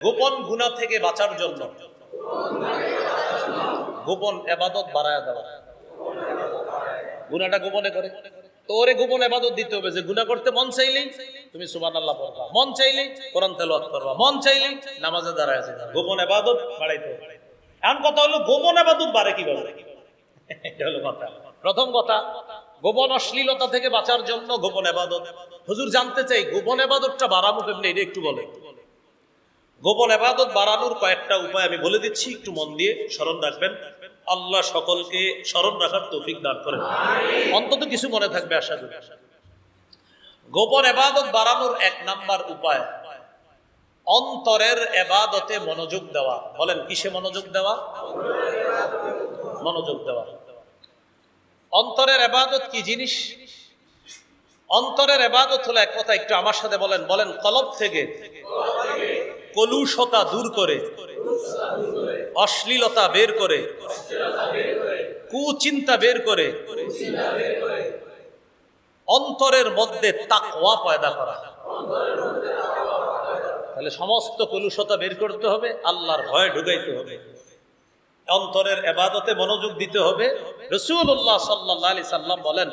গোপন গুণা থেকে বাঁচার জন্য। গোপন এবাদত বাড়ায় দেওয়া। গুনাটা গোপনে করে। তো ওরে গোপন এবাদত দিতে হবে যে গুনাহ করতে মন চাইলেই তুমি সুবান আল্লাহ পড়বা। মন চাইলেই কোরআন তেলাওয়াত করবা। মন চাইলেই নামাজে দাঁড়ায় আছে গোপন এবাদত বাড়াইতে এখন কথা হলো, গোপন এবাদত বাড়ে কীভাবে? এটা হলো কথা। প্রথম কথা, গোপন অশ্লীলতা থেকে বাঁচার জন্য গোপন এবাদত। হুজুর জানতে চাই, গোপন এবাদতটা বাড়াবো কেমনি? এটা একটু বলে গোপন এবাদত বাড়ানোর কয়েকটা উপায় আমি বলে দিচ্ছি, একটু মন দিয়ে স্মরণ রাখবেন। আল্লাহ সকলকে স্মরণ রাখার তৌফিক দান করেন। অন্তত কিছু মনে থাকবে আশা করি। গোপন এবাদত বাড়ানোর এক নাম্বার উপায়, অন্তরের এবাদতে মনোযোগ দেওয়া। বলেন, কিসে মনোযোগ দেওয়া? মনোযোগ দেওয়া। অন্তরের এবাদত কি জিনিস? অন্তরের এবাদত হলো এক কথা, একটু আমার সাথে বলেন। বলেন, কলব থেকে কলুষতা দূর করে, অশ্লীলতা বের করে, কুচিন্তা বের করে, অন্তরের মধ্যে তাকওয়া পয়দা করা। তাহলে সমস্ত কলুষতা বের করতে হবে, আল্লাহর ভয় ঢুকাইতে হবে। অন্তরের এবাদতে মনোযোগ দিতে হবে। রসুল্লাহ সাল্লাহ আলি সাল্লাম বলেন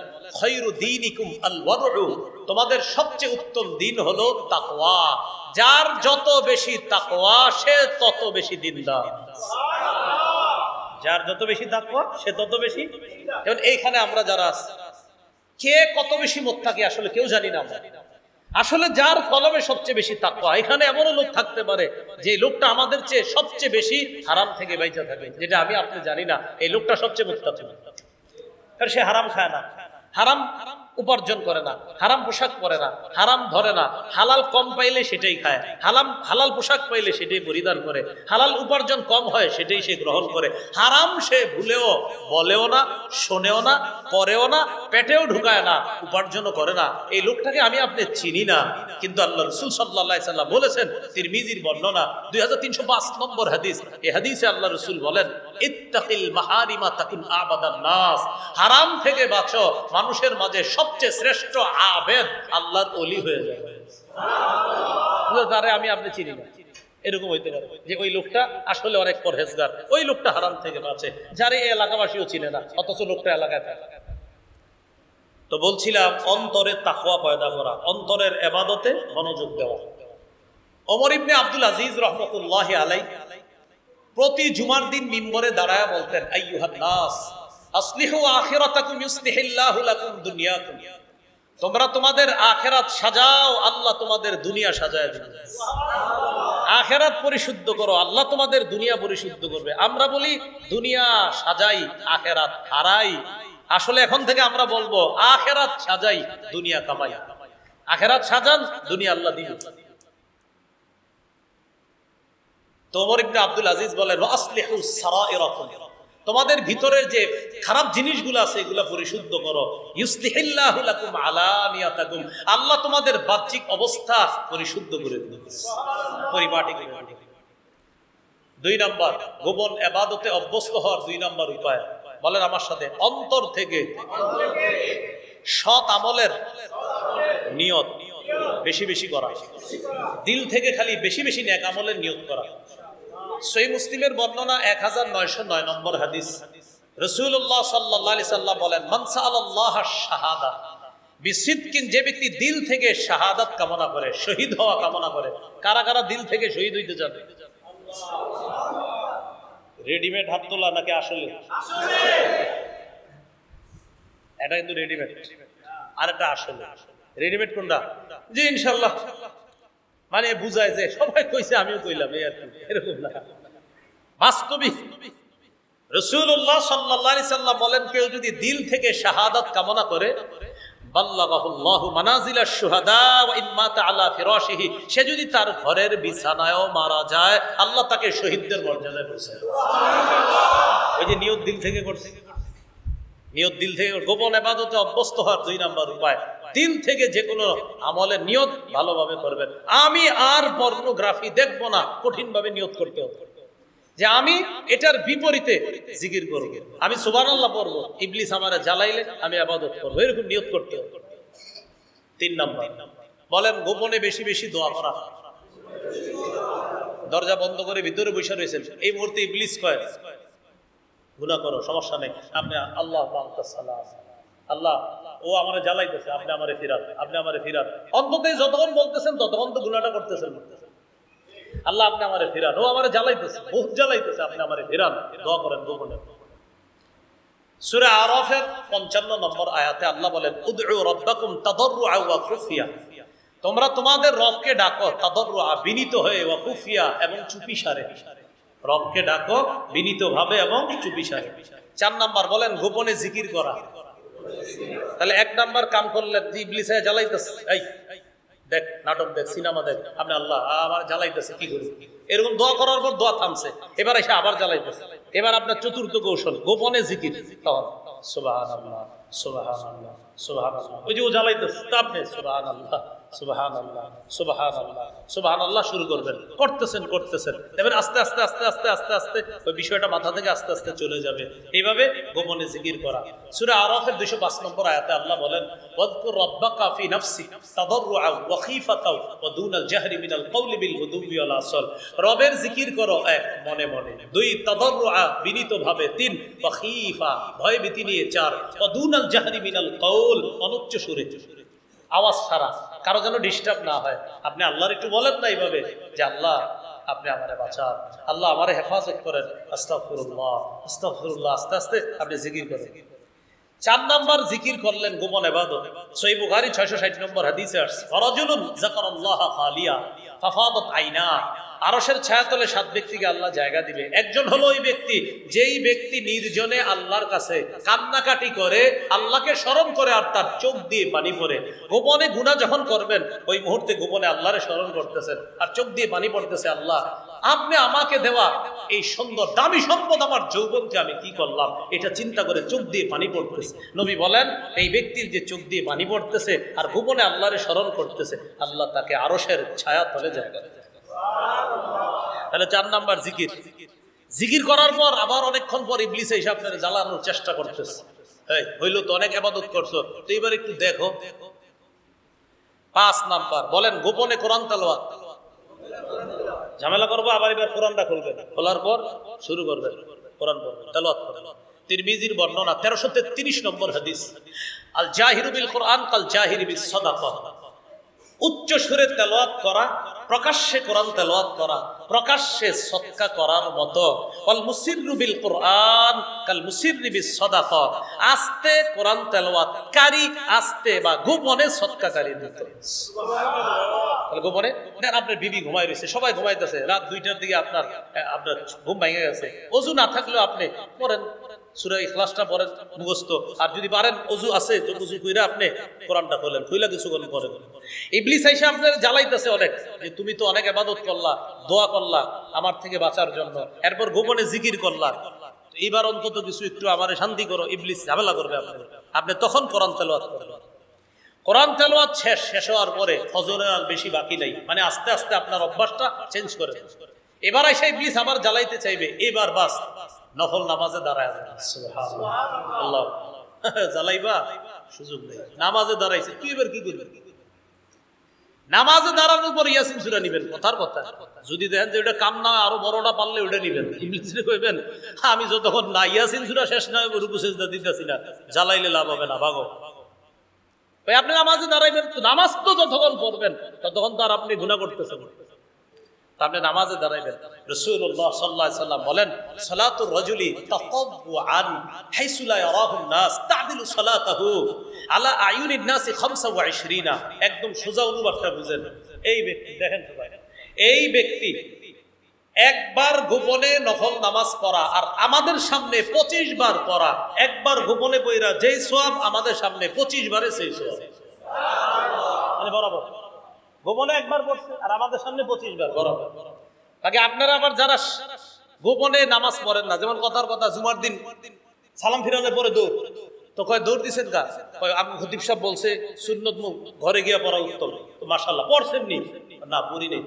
তোমাদের সবচেয়ে উত্তম দিন হলো তাকওয়া। যার যত বেশি তাকওয়া, সে তত বেশি দিনদার। যার যত বেশি তাকওয়া, সে তত বেশি যেমন এইখানে আমরা যারা কে কত বেশি মোত্তাকি আসলে কেউ জানি না আসলে যার কলমে সবচেয়ে বেশি তাকওয়া, এখানে এমনও লোক থাকতে পারে যে লোকটা আমাদের চেয়ে সবচেয়ে বেশি হারাম থেকে বাইচা থাকে, যেটা আমি আপনি জানি না, এই লোকটা সবচেয়ে মুক্তাকি কারণ সে হারাম খায় না। হারাম। উপার্জন করে না, হারাম পোশাক পরে না, হারাম ধরে না, হালাল কম পাইলে সেটাই খায়, হালাম, হালাল পোশাক পাইলে সেটাই পরিধান করে, হালাল উপার্জন কম হয় সেটাই সে গ্রহণ করে, হারাম সে ভুলেও বলেও না, শোনেও না, পরেও না, পেটেও ঢুকায় না, উপার্জনও করে না। এই লোকটাকে আমি আপনি চিনি না, কিন্তু আল্লাহ রসুল সাল্লাহ সাল্লাম বলেছেন, তিরমিজির বর্ণনা, দুই হাজার তিনশো পাঁচ নম্বর হাদিস এই হাদিসে আল্লাহ রসুল বলেন, ইত্তাকিল মাহারিমা তাকুন আবাদান নাস হারাম থেকে বাঁচো, মানুষের মাঝে সবচেয়ে শ্রেষ্ঠ আবেদ আল্লাহর অলি হয়ে যাবে। তারে আমি আপনি চিনি না। এরকম হইতে পারে যে ওই লোকটা আসলে অনেক পরহেজগার। ওই লোকটা হারাম থেকে বাঁচে, যার এই এলাকাবাসীও চিনে না, অথচ লোকটা এলাকায় থাকে। তো বলছিলাম, অন্তরে তাকওয়া পয়দা করা, অন্তরের এবাদতে মনোযোগ দেওয়া। অমর ইবনে আব্দুল আজিজ রহমতুল্লাহ আলাই প্রতি জুমার দিন মিম্বরে দাঁড়ায় বলতেন, আইয়ুহান নাস তোমরা তোমাদের আখেরাত সাজাও, আল্লাহ তোমাদের দুনিয়া সাজায় আখেরাত পরিশুদ্ধ করো, আল্লাহ তোমাদের দুনিয়া পরিশুদ্ধ করবে। আমরা বলি, দুনিয়া সাজাই, আখেরাত হারাই। আসলে এখন থেকে আমরা বলব, আখেরাত সাজাই, দুনিয়া কামাই। আখেরাত সাজান, দুনিয়া আল্লাহ দিন। তোমর ইবনে আব্দুল আজিজ বলেন আসলিহু সারাইরাকুম। তোমাদের ভিতরের যে খারাপ জিনিসগুলো আছে, এগুলো পরিশুদ্ধ করো। আল্লাহ তোমাদের বাহ্যিক অবস্থা পরিশুদ্ধ করে পরিপাটি দুই নাম্বার, গোপন এবাদতে অভ্যস্ত হওয়ার দুই নাম্বার উপায়। বলেন আমার সাথে, অন্তর থেকে সৎ আমলের নিয়ত বেশি বেশি করা। দিল থেকে খালি বেশি বেশি ন্যাক আমলের নিয়ত করা। সই মুসলিমের বর্ণনা এক হাজার নয়শো নয় নম্বর হাদিস। রসুল্লাহ সাল্লাহ সাল্লাম বলেন মনসা আল্লাহ শাহাদা বিসিদ্কিন যে ব্যক্তি দিল থেকে শাহাদাত কামনা করে, শহীদ হওয়া কামনা করে, কারা কারা দিল থেকে শহীদ হইতে যাবে রেডিমেড হাত তোলা নাকি আসলে? এটা কিন্তু রেডিমেড। আর একটা আসলে। রেডিমেড কোনটা? জি ইনশাল্লাহ মানে বুঝায় যে, সবাই কইছে, আমিও কইলাম, এই আর এরকম না। বাস্তবিক। রসুল্লাহ সাল্লাহ সাল্লাম বলেন, কেউ যদি দিল থেকে শাহাদাত কামনা করে সে যদি তার ঘরের বিছানায়ও মারা যায়, আল্লাহ তাকে শহীদদের মর্যাদায় ওই যে নিয়ত দিল থেকে করছে। নিয়ত দিল থেকে গোপন এবাদতে অভ্যস্ত হওয়ার দুই নাম্বার উপায়। দিল থেকে যে কোনো আমলের নিয়ত ভালোভাবে করবেন। আমি আর পর্নোগ্রাফি দেখব না কঠিন ভাবে নিয়ত করতে হবে। যে আমি এটার বিপরীতে জিকির করব। আমি সুবান আল্লাহ ইবলিস আমার জ্বালাইলে আমি আবাদত করব। এরকম নিয়ত করতে হবে। তিন নম্বর। বলেন, গোপনে বেশি বেশি দোয়া করা। দরজা বন্ধ করে ভিতরে বসে রয়েছেন। এই মুহূর্তে ইবলিস কয় গুণা করো, সমস্যা নেই। আপনি আল্লাহ সালাম আল্লাহ, ও আমারে জ্বালাইতেছে, আপনি আমারে ফিরান, আপনি আমারে ফিরান। অন্তত যতক্ষণ বলতেছেন, ততক্ষণ তো গুণাটা করতেছেন। আল্লাহ, আপনি আমারে ফিরান, ও আমারে জ্বালাইতেছে, বহুত জ্বালাইতেছে, আপনি আমারে ফিরান। দোয়া করেন গোপনে সূরা আরাফের 55 নম্বর আয়াতে আল্লাহ বলেন খুফিয়া। তোমরা তোমাদের রবকে ডাকো, তাদাররুআ, বিনীত হয়ে, ওয়া খুফিয়া এবং চুপিসারে। রবকে ডাকো, বিনীতভাবে এবং চুপিসারে। চার নাম্বার বলেন, গোপনে জিকির করা। তাহলে এক নাম্বার কাম করলেন যে ইবলিস জ্বালাইতেছে এই, দেখ, নাটক দেখ, সিনেমা দেখ। আপনি আল্লাহ আবার জ্বালাইতেছে, কি করি? এরকম দোয়া করার পর দোয়া থামছে। এবার এসে আবার জ্বালাইতেছে। এবার আপনার চতুর্থ কৌশল, গোপনে জিকির। তখন সুবাহ আল্লাহ সুবাহ আল্লাহ সুবাহ আল্লাহ ওই যে ও জ্বালাইতেছে, তা আপনি সুবাহ আল্লাহ জিকির করা। সূরা আরাফের 205 নম্বর আয়াতে আল্লাহ বলেন, ওয়াদকুর রাব্বাকা ফি নাফসি তাদাররুআ ওয়া খীফাতা ওয়া দুনাল জাহরি মিনাল কওলি বিল গুদুবি ওয়াল আসল। রবের জিকির করো এক, মনে মনে। দুই, তাদাররুআ, বিনীতভাবে। তিন, ওয়া ভয় ভীতি নিয়ে। চার, ওয়া দুনাল জাহরি মিনাল কওল অনুচ্চ সুরে। আওয়াজ ছাড়া। কারও যেন ডিস্টার্ব না হয়। আপনি আল্লাহর একটু বলেন না এইভাবে যে, আল্লাহ, আপনি আমারে বাঁচান। আল্লাহ আমার হেফাজত করেন। আস্তাফুরুল্লাহ আস্তে আস্তে আপনি জিকির করেন। চার নাম্বার জিকির করলেন গোপন এবাদত সই বুখারী 660 নম্বর হাদিসে আইনা। আরশের ছায়াতলে সাত ব্যক্তিকে আল্লাহ জায়গা দিবে। একজন হলো ওই ব্যক্তি, যেই ব্যক্তি নির্জনে আল্লাহর কাছে কান্নাকাটি করে, আল্লাহকে স্মরণ করে আর তার চোখ দিয়ে পানি পড়ে। গোপনে গুনাহ যখন করবেন, ওই মুহূর্তে গোপনে আল্লাহরে স্মরণ করতেছেন আর চোখ দিয়ে পানি পড়তেছে আল্লাহ, আপনি আমাকে দেওয়া এই সুন্দর দামি সম্পদ আমার যৌবনকে আমি কি করলাম? এটা চিন্তা করে চোখ দিয়ে পানি পড়তেছে। নবী বলেন, এই ব্যক্তির যে চোখ দিয়ে পানি পড়তেছে আর গোপনে আল্লাহরে স্মরণ করতেছে, আল্লাহ তাকে আরশের ছায়া তলে জায়গা তাহলে চার নাম্বার জিকির। জিকির করার পর আবার অনেকক্ষণ পর ইবলিস এসে আপনার জ্বালানোর চেষ্টা করতেছে। এই হইল তো অনেক আবাদত করছ। তো এবার একটু দেখো। পাঁচ নাম্বার বলেন গোপনে কোরআন তালোয়াত ঝামেলা করব আবার এবার কোরআনটা খুলবেন। খোলার পর শুরু করবেন কোরআন পড়বেন তালোয়াত তিরমিজির বর্ণনা তেরোশো তেত্রিশ নম্বর হাদিস। আল জাহিরু বিল কোরআন কাল জাহির বিল সদাকহ উচ্চ সুরে তেলোয়াত করা, প্রকাশ্যে কোরআন তেলোয়াত করা, প্রকাশ্যে সৎকা করার মতো। কাল মুসিররু বিল কোরআন, কাল মুসিররি বিস সাদাক আস্তে কোরআন তেলাওয়াত কারি আস্তে বা গোপনে সৎকাকারী দিত গোপনে? দেন আপনার বিবি ঘুমাই রয়েছে, সবাই ঘুমাইতেছে। রাত দুইটার দিকে আপনার আপনার ঘুম ভেঙে গেছে। অজু না থাকলেও আপনি পড়েন। সুরা ইখলাসটা পড়েন মুখস্থ। আর যদি পারেন, অজু আছে অজু কইরা আপনি কোরআনটা খোলেন খুইলা কিছুক্ষণ পরে ইবলিস এসে আপনার জ্বালাইতেছে অনেক, যে তুমি তো অনেক ইবাদত করলা, দোয়া করলা, আমার থেকে বাঁচার জন্য। এরপর গোপনে জিকির করলা। এইবার অন্তত কিছু একটু আমারে শান্তি করো, ইবলিস ঝামেলা করবে আপনি আপনি তখন কোরআন তেলাওয়াত করবেন। কোরআন তেলাওয়াত শেষ শেষ হওয়ার পরে ফজরের আর বেশি বাকি নাই। মানে আস্তে আস্তে আপনার অভ্যাসটা চেঞ্জ করে। এবার এসে ইবলিস আবার জ্বালাইতে চাইবে, এবার বাস। নফল নামাজে দাঁড়ায়। আল্লাহ। জ্বালাইবা? সুযোগ নেই। নামাজে দাঁড়াইছে। তুই এবার কি করবি? নামাজে দাঁড়ানোর পর ইয়াসিন সুরা নিবেন। কথার কথা। যদি দেখেন যে ওটা কাম না আরও বড়টা পারলে ওটা নিবেন। ইংলিশে কইবেন আমি যতক্ষণ না ইয়াসিন সুরা শেষ না রুকু সেজদা দিতেছি না। জ্বালাইলে লাভ হবে না ভাগো। ভাই আপনি নামাজে দাঁড়াইবেন তো নামাজ তো যতক্ষণ পড়বেন ততক্ষণ তো আর আপনি গুণা করতেছেন। আপনি নামাজে দাঁড়াইবেন। রসুল্লাহ সাল্লাহ সাল্লাম বলেন, সালাতুর রজুলি তাকাব্বুআন হাইসু লা ইয়ারাহুন নাস তা'দিলু আলা নাসি 25 একদম সোজা অনুবাদটা বুঝেন। এই ব্যক্তি, দেখেন এই ব্যক্তি একবার গোপনে নফল নামাজ পড়া আর আমাদের সামনে পঁচিশ বার পড়া, একবার গোপনে বইরা যেই সোয়াব আমাদের সামনে পঁচিশ বারে সেই সোয়াব মানে বরাবর। গোপনে একবার পড়ছে, আর আমাদের সামনে পঁচিশ বার, বরাবর। বাকি আপনারা আবার যারা গোপনে নামাজ পড়েন না, যেমন কথার কথা, জুমার দিন, সালাম ফিরানোর পরে দৌড়, তো কয়, দৌড় দিছেন কা কয়, আমি, খতিব সাহেব বলছে, সুন্নত মুখ, ঘরে গিয়া পড়া উত্তম। তো মাশাল্লাহ পড়ছেন নি? না, পড়ি নেই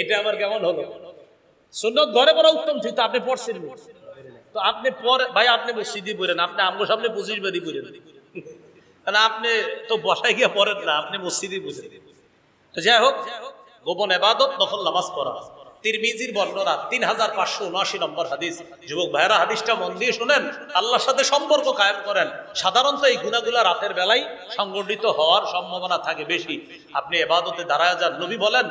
এটা আবার কেমন হলো? সুন্নত ঘরে পড়া উত্তম ছিল, তো আপনি পড়ছেন। তো আপনি পরে ভাই, আপনি মসজিদই পড়েন আপনি আমগো সামনে পঁচিশ বারই পড়েন কারণ আপনি তো বসায় গিয়ে পড়েন না, আপনি মসজিদই বুঝেন। তো যাই হোক, গোপন এবাদত, নফল নামাজ পড়া। তিরমিজির বর্ণনা তিন হাজার পাঁচশো উনআশি নম্বর হাদিস। যুবক ভাইরা হাদিসটা মন দিয়ে শোনেন, আল্লাহর সাথে সম্পর্ক কায়েম করেন। সাধারণত এই গুণাগুলা রাতের বেলায় সংগঠিত হওয়ার সম্ভাবনা থাকে বেশি। আপনি এবাদতে দাঁড়ায় যান। নবী বলেন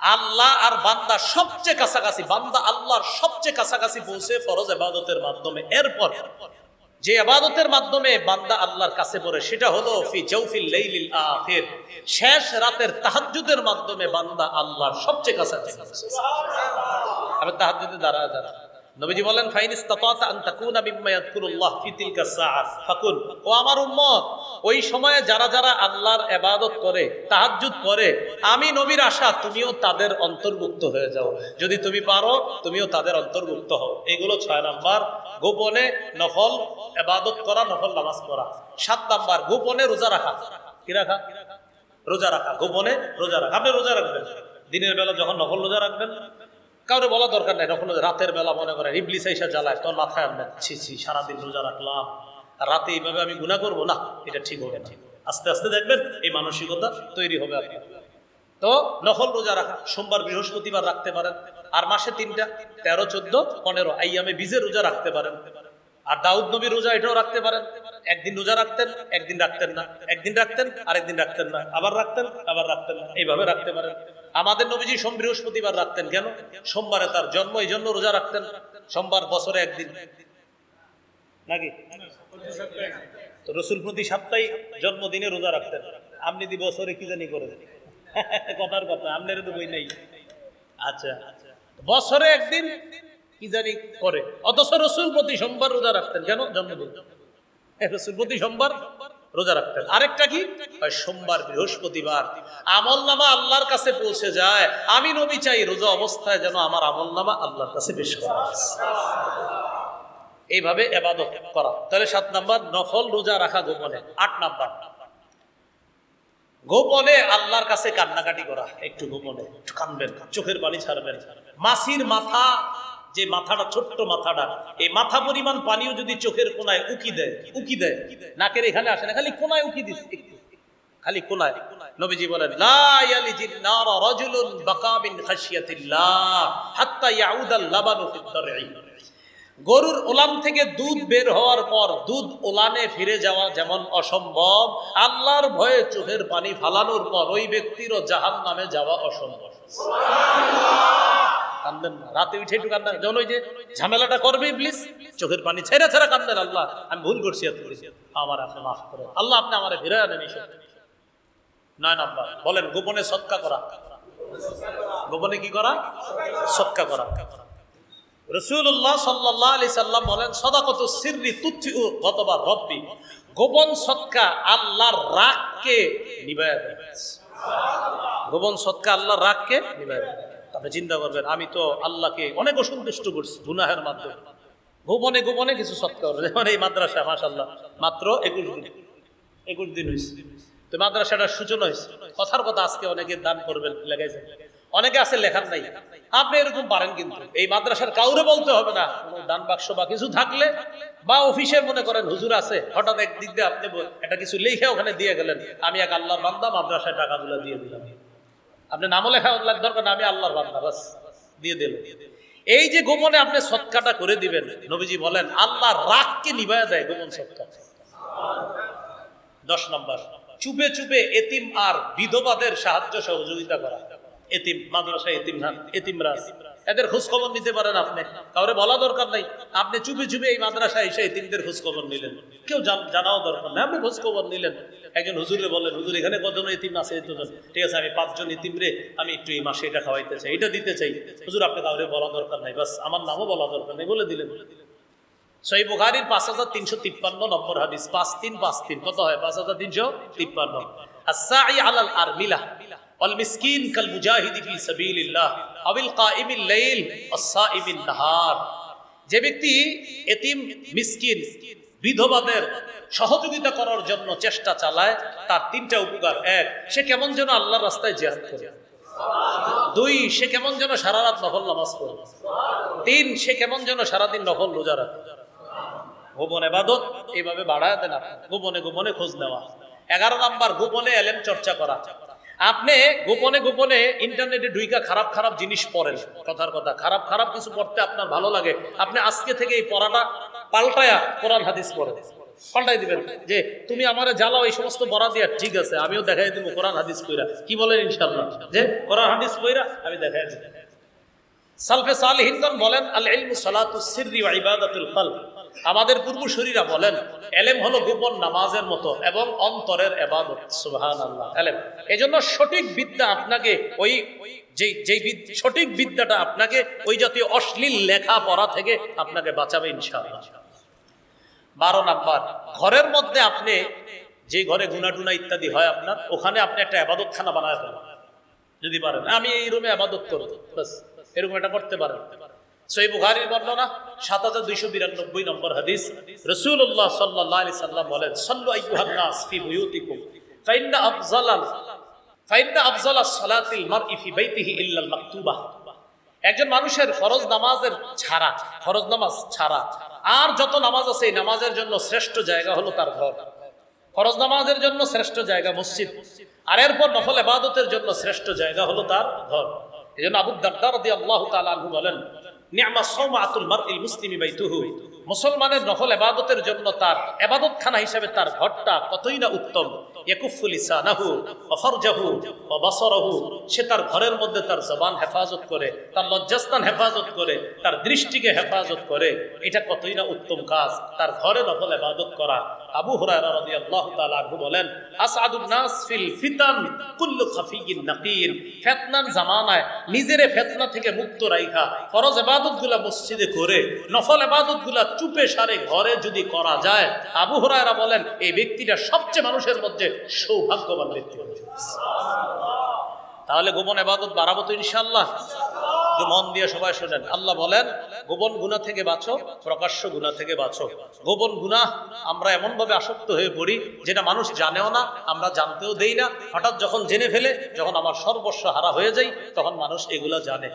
আল্লাহ আর বান্দা সবচেয়ে কাছাকাছি, বান্দা আল্লাহর সবচেয়ে কাছাকাছি পৌঁছে ফরজ এবাদতের মাধ্যমে। এরপর যে আবাদতের মাধ্যমে বান্দা আল্লাহর কাছে পড়ে, সেটা হলো ফি জৌফিল লাইলিল আখির। শেষ রাতের তাহাজ্জুদের মাধ্যমে বান্দা আল্লাহর সবচেয়ে কাছাকাছি। আমি তাহাজ্জুদে দাঁড়া দাঁড়া নবীজি বলেন, ফাইন ইস্তাতাতা আন তাকুনা মিম্মা ইয়াযকুরুল্লাহ ফি তিলকা সাআ ফাকুন। ও আমার উম্মত, ওই সময়ে যারা যারা আল্লাহর ইবাদত করে, তাহাজ্জুদ করে, আমি নবীর আশা, তুমিও তাদের অন্তর্ভুক্ত হয়ে যাও। যদি তুমি পারো, তুমিও তাদের অন্তর্ভুক্ত হও। এগুলো ছয় নাম্বার। গোপনে নফল ইবাদত করা, নফল নামাজ পড়া। সাত নাম্বার, গোপনে রোজা রাখা। কি রাখা? রোজা রাখা। গোপনে রোজা রাখা। আপনি রোজা রাখবেন? দিনের বেলা যখন নফল রোজা রাখবেন কাউরে বলা দরকার নাই রোজা রাতের বেলা মনে করেন, ইবলিস এসে জ্বালায়, তোর মাথায় আনবেন ছি ছি সারাদিন রোজা রাখলাম আর রাতে এইভাবে আমি গুণা করব? না, এটা ঠিক হবে না। আস্তে আস্তে দেখবেন এই মানসিকতা তৈরি হবে আপনার। তো নফল রোজা রাখা, সোমবার বৃহস্পতিবার রাখতে পারেন, আর মাসে তিনটা, তেরো, চোদ্দ, পনেরো এই আইয়ামে বিজে রোজা রাখতে পারেন। আর দাউদ নবী রোজা এটাও রাখতে পারেন। একদিন রোজা রাখতেন, একদিন রাখতেন না। একদিন রাখতেন, আরেকদিন রাখতেন না। আবার রাখতেন আবার রাখতেন না। এইভাবে রাখতে পারেন। আমাদের নবীজি সোম বৃহস্পতিবার রাখতেন কেন? সোমবারে তার জন্ম, এই জন্য রোজা রাখতেন। সোমবার বছরে একদিন। নাকি? রসুল প্রতি সপ্তাহে জন্মদিনে রোজা রাখতেন। আপনি দি বছরে কি জানি করে? কথার কথা আপনার তো বই নেই। আচ্ছা। বছরে একদিন কি জানি করে? অথচ রসুল প্রতি সোমবার রোজা রাখতেন কেন? জন্মদিন। রসুল প্রতি সোমবার রোজা রাখতেন। আরেকটা কি? সোমবার, বৃহস্পতিবার। আমল নামা আল্লাহর কাছে পৌঁছে যায়। আমি নবী চাই রোজা অবস্থায় যেন আমার আমল নামা আল্লাহর কাছে বেশ এইভাবে এবাদত করা। তাহলে সাত নাম্বার, নফল রোজা রাখা গোপনে। আট নাম্বার। গোপনে আল্লাহর কাছে কান্নাকাটি করা। একটু গোপনে কানবেন, চোখের বালি ছাড়বেন। মাসির মাথা যে মাথাটা, ছোট্ট মাথাটা, এই মাথা পরিমাণ পানিও যদি চোখের কোনায় উকি দেয় উকি দেয়, নাকের এখানে আসে না, খালি কোনায় উকি দিস খালি কোনায়। গরুর থেকে দুধ বের হওয়ার পর দুধ ওলানে ফিরে যাওয়া যেমন অসম্ভব, আল্লাহর ভয়ে চোখের পানি ফালানোর পর ওই ব্যক্তিরও জাহান নামে যাওয়া অসম্ভব। কান্দেন না। রাতে উঠে একটু কান্দেন। যখন ওই যে ঝামেলাটা করবে প্লিজ চোখের পানি ছেড়ে ছেড়ে কান্দেন, আল্লাহ, আমি ভুল করছি, এত করেছি। আমার আপনি মাফ করে আল্লাহ আপনি আমার ফিরে আনেন নয় নাম্বার, বলেন, গোপনে সৎকা করা। গোপনে কি করা? সৎকা করা। রসুল্লাহ সাল্লাহ আলি সাল্লাম বলেন, সদাকত সিররি তুচ্ছি গতবার রব্বি, গোপন সৎকা আল্লাহর রাগকে নিবায় গোপন সৎকা আল্লাহর রাগকে নিবায় দেয় আপনি চিন্তা করবেন, আমি তো আল্লাহকে অনেক অসন্তুষ্ট করছি গুনাহের মাধ্যমে। গোপনে গোপনে কিছু সৎকা করবে যেমন এই মাদ্রাসা মাসাল্লাহ মাত্র একুশ দিন। একুশ দিন হয়েছে তো মাদ্রাসাটার সূচনা হয়েছে কথার কথা আজকে অনেকে দান করবেন অনেকে আছে, লেখার নাই। আপনি এরকম পারেন কিন্তু। এই মাদ্রাসার কাউরে বলতে হবে না। দান বাক্স বা কিছু থাকলে বা অফিসে মনে করেন হুজুর আছে, হঠাৎ একদিক দিয়ে আপনি একটা কিছু লিখে ওখানে দিয়ে গেলেন। আমি এক আল্লাহ বান্দা, মাদ্রাসায় টাকাগুলো দিয়ে দিলাম। আপনি নামও লেখা লাগ দরকার না, আমি আল্লাহর বান্দা, বাস। দিয়ে দিল। এই যে গোপনে আপনি সৎকাটা করে দিবেন, নবীজি বলেন, আল্লাহ রাগকে নিভায়া যায় গোপন সৎকা দশ নম্বর, চুপে চুপে এতিম আর বিধবাদের সাহায্য সহযোগিতা করা। এতিম মাদ্রাসা এতিম, এতিমরা এদের খোঁজ খবর নিতে পারেন আপনি। কাউরে বলা দরকার নাই। আপনি চুপে চুপে এই মাদ্রাসায় এসে এতিমদের খোঁজ খবর নিলেন। কেউ জানাও দরকার নাই। আপনি খোঁজ খবর নিলেন। একজন হুজুরে বলেন হুজুর, এখানে কতজন এতিম আছে? ঠিক আছে, আমি পাঁচজন এতিম রে, আমি একটু এই মাসে এটা খাওয়াইতে চাই, এটা দিতে চাই। হুজুর, আপনি কাউরে বলা দরকার নাই। বাস, আমার নামও বলা দরকার নেই, বলে দিলেন। সই বুখারির পাঁচ হাজার তিনশো তিপ্পান্ন নম্বর হাদিস, পাঁচ তিন পাঁচ তিন, কত হয়? পাঁচ হাজার তিনশো তিপ্পান্ন। الساعي على الأرملة والمسكين كالمجاهد في سبيل الله أو القائم الليل والصائم النهار যে ব্যক্তি এতিম মিসকিন বিধবাদের সহযোগিতা করার জন্য চেষ্টা চালায় তার তিনটা উপকার এক সে কেমন যেন আল্লাহর রাস্তায় জিহাদ করে দুই সে কেমন যেন সারা রাত নফল নামাজ পড়ে তিন সে কেমন যেন সারাদিন নফল রোজা রাখে গোপন এবাদত এইভাবে বাড়ায় দেন আপনি। গোপনে গোপনে খোঁজ নেওয়া এগারো নাম্বার গোপনে এলেম চর্চা করা। আপনি গোপনে গোপনে ইন্টারনেটে ডুইকা খারাপ খারাপ জিনিস পড়েন, কথার কথা। খারাপ খারাপ কিছু পড়তে আপনার ভালো লাগে। আপনি আজকে থেকে এই পড়াটা পাল্টায়া কোরআন, হাদিস পড়েন। পাল্টাই দিবেন যে, তুমি আমারে জ্বালাও, এই সমস্ত বরা দিয়া। ঠিক আছে, আমিও দেখাই দিব কোরআন, হাদিস কইরা কি বলেন ইনশাআল্লাহ? যে, কোরআন, হাদিস কইরা আমি দেখাই দিব। সালফে সালহিনগণ বলেন আল ইলমু সালাতু সিররি ওয়া ইবাদাতুল কলব আমাদের পূর্বসূরীরা বলেন, এলেম হলো গোপন নামাজের মতো এবং অন্তরের ইবাদত সুবহানাল্লাহ। এলেম। এজন্য সঠিক বিদ্যা আপনাকে ওই যেই সঠিক বিদ্যাটা আপনাকে ওই জাতীয় অশ্লীল লেখা পড়া থেকে আপনাকে বাঁচাবে ইনশাআল্লাহ। বারো নাম্বার, ঘরের মধ্যে আপনি যে ঘরে গুনাটুনা ইত্যাদি হয় আপনার, ওখানে আপনি একটা আবাদতখানা বানায় ফেলেন। যদি পারেন। আমি এই রুমে আবাদত করব। এরকম এটা করতে পারেন। সই বুখারির বর্ণনা সাত হাজার দুইশো বিরানব্বই নম্বর হাদিস। রসুল্লাহ সাল্লাহ আলি সাল্লাম বলেন, সল্লু আইয়ুহান নাস ফি বুয়ুতিকুম, ফাইন্না আফজালাল ফাইন্না আফজালা সালাতিল মারই ফি বাইতিহি ইল্লাল একজন মানুষের ফরজ নামাজের ছাড়া, ফরজ নামাজ ছাড়া আর যত নামাজ আছে, এই নামাজের জন্য শ্রেষ্ঠ জায়গা হলো তার ঘর। ফরজ নামাজের জন্য শ্রেষ্ঠ জায়গা মসজিদ, আর এরপর নফল এবাদতের জন্য শ্রেষ্ঠ জায়গা হলো তার ঘর। এই জন্য আবু দারদার দিয়ে আল্লাহ তালু বলেন মুসলমানের নফল এবাদতের জন্য তার এবাদতখানা হিসেবে তার ঘরটা কতই না উত্তম। সে তার ঘরের মধ্যে তার জবান হেফাজত করে, তার লজ্জাস্থান হেফাজত করে, তার দৃষ্টিকে হেফাজত করে। এটা কতই না উত্তম কাজ। তার ঘরে নফল এবাদত করা। আবু আনহু বলেন আসআদুন নাস ফিল ফিতান কুল্লু খাফিয়িন নাকির। ফিতনার জামানায় নিজেরে ফিতনা থেকে মুক্ত রাইখা। ফরজ ইবাদতগুলা মসজিদে করে, নফল ইবাদতগুলা চুপে সারে ঘরে যদি করা যায়, আবু হুরায়রা বলেন, এই ব্যক্তিটা সবচেয়ে মানুষের মধ্যে সৌভাগ্যবান ব্যক্তি তাহলে গোপন এবাদত বাড়াবো তো ইনশাল্লাহ মন দিয়ে সবাই শোনেন আল্লাহ বলেন, গোপন গুণা থেকে বাঁচো, প্রকাশ্য গুণা থেকে বাঁচো। গোপন গুণা আমরা এমন ভাবে আসক্ত হয়ে পড়ি, যেটা মানুষ জানেও না, আমরা জানতেও দেই না। হঠাৎ যখন জেনে ফেলে, যখন আমার সর্বস্ব হারা হয়ে যায়, তখন মানুষ এগুলা জানে।